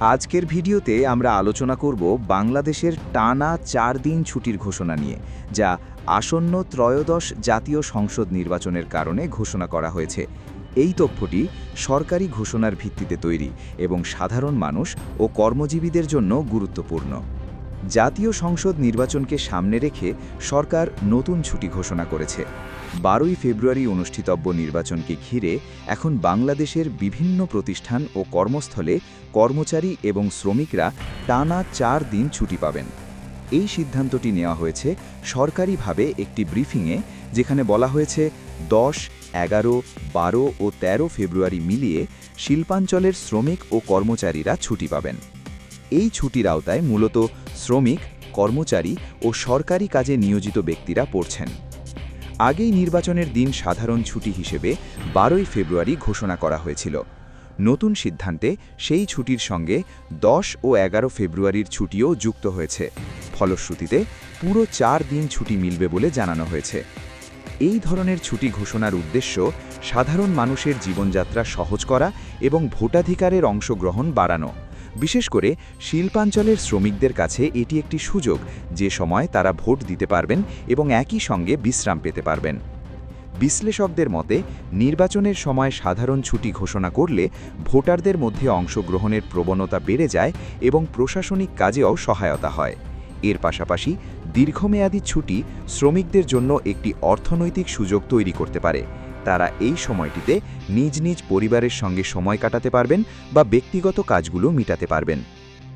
আজকের ভিডিওতে আমরা আলোচনা করব বাংলাদেশের টানা চার দিন ছুটির ঘোষণা নিয়ে, যা আসন্ন ত্রয়োদশ জাতীয় সংসদ নির্বাচনের কারণে ঘোষণা করা হয়েছে। এই তথ্যটি সরকারি ঘোষণার ভিত্তিতে তৈরি এবং সাধারণ মানুষ ও কর্মজীবীদের জন্য গুরুত্বপূর্ণ। জাতীয় সংসদ নির্বাচনকে সামনে রেখে সরকার নতুন ছুটি ঘোষণা করেছে। বারোই ফেব্রুয়ারি অনুষ্ঠিতব্য নির্বাচনকে ঘিরে এখন বাংলাদেশের বিভিন্ন প্রতিষ্ঠান ও কর্মস্থলে কর্মচারী এবং শ্রমিকরা টানা চার দিন ছুটি পাবেন। এই সিদ্ধান্তটি নেওয়া হয়েছে সরকারিভাবে একটি ব্রিফিংয়ে, যেখানে বলা হয়েছে, দশ, এগারো, বারো ও ১৩ ফেব্রুয়ারি মিলিয়ে শিল্পাঞ্চলের শ্রমিক ও কর্মচারীরা ছুটি পাবেন। এই ছুটির আওতায় মূলত শ্রমিক, কর্মচারী ও সরকারি কাজে নিয়োজিত ব্যক্তিরা পড়ছেন। আগেই নির্বাচনের দিন সাধারণ ছুটি হিসেবে বারোই ফেব্রুয়ারি ঘোষণা করা হয়েছিল। নতুন সিদ্ধান্তে সেই ছুটির সঙ্গে দশ ও এগারো ফেব্রুয়ারির ছুটিও যুক্ত হয়েছে। ফলশ্রুতিতে পুরো চার দিন ছুটি মিলবে বলে জানানো হয়েছে। এই ধরনের ছুটি ঘোষণার উদ্দেশ্য সাধারণ মানুষের জীবনযাত্রা সহজ করা এবং ভোটাধিকারের অংশগ্রহণ বাড়ানো। বিশেষ করে শিল্পাঞ্চলের শ্রমিকদের কাছে এটি একটি সুযোগ যে সময় তারা ভোট দিতে পারবেন এবং একই সঙ্গে বিশ্রাম পেতে পারবেন। বিশ্লেষকদের মতে, নির্বাচনের সময় সাধারণ ছুটি ঘোষণা করলে ভোটারদের মধ্যে অংশগ্রহণের প্রবণতা বেড়ে যায় এবং প্রশাসনিক কাজেও সহায়তা হয়। এর পাশাপাশি দীর্ঘমেয়াদী ছুটি শ্রমিকদের জন্য একটি অর্থনৈতিক সুযোগ তৈরি করতে পারে। তারা এই সময়টিতে নিজ নিজ পরিবারের সঙ্গে সময় কাটাতে পারবেন বা ব্যক্তিগত কাজগুলো মিটাতে পারবেন।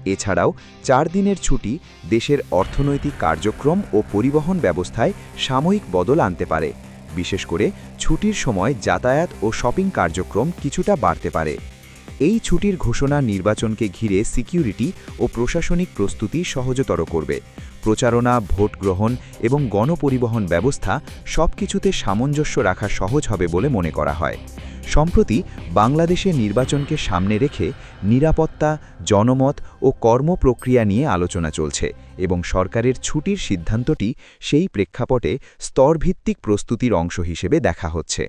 এছাড়াও চার দিনের ছুটি দেশের অর্থনৈতিক কার্যক্রম ও পরিবহন ব্যবস্থায় সাময়িক বদল আনতে পারে। বিশেষ করে ছুটির সময় যাতায়াত ও শপিং কার্যক্রম কিছুটা বাড়তে পারে। এই ছুটির ঘোষণা নির্বাচনকে ঘিরে সিকিউরিটি ও প্রশাসনিক প্রস্তুতি সহজতর করবে। প্রচারণা, ভোট গ্রহণ এবং গণপরিবহন ব্যবস্থা সবকিছুতে সামঞ্জস্য রাখা সহজ হবে বলে মনে করা হয়। সম্প্রতি বাংলাদেশে নির্বাচনকে সামনে রেখে নিরাপত্তা, জনমত ও কর্মপ্রক্রিয়া নিয়ে আলোচনা চলছে এবং সরকারের ছুটির সিদ্ধান্তটি সেই প্রেক্ষাপটে স্তরভিত্তিক প্রস্তুতির অংশ হিসেবে দেখা হচ্ছে।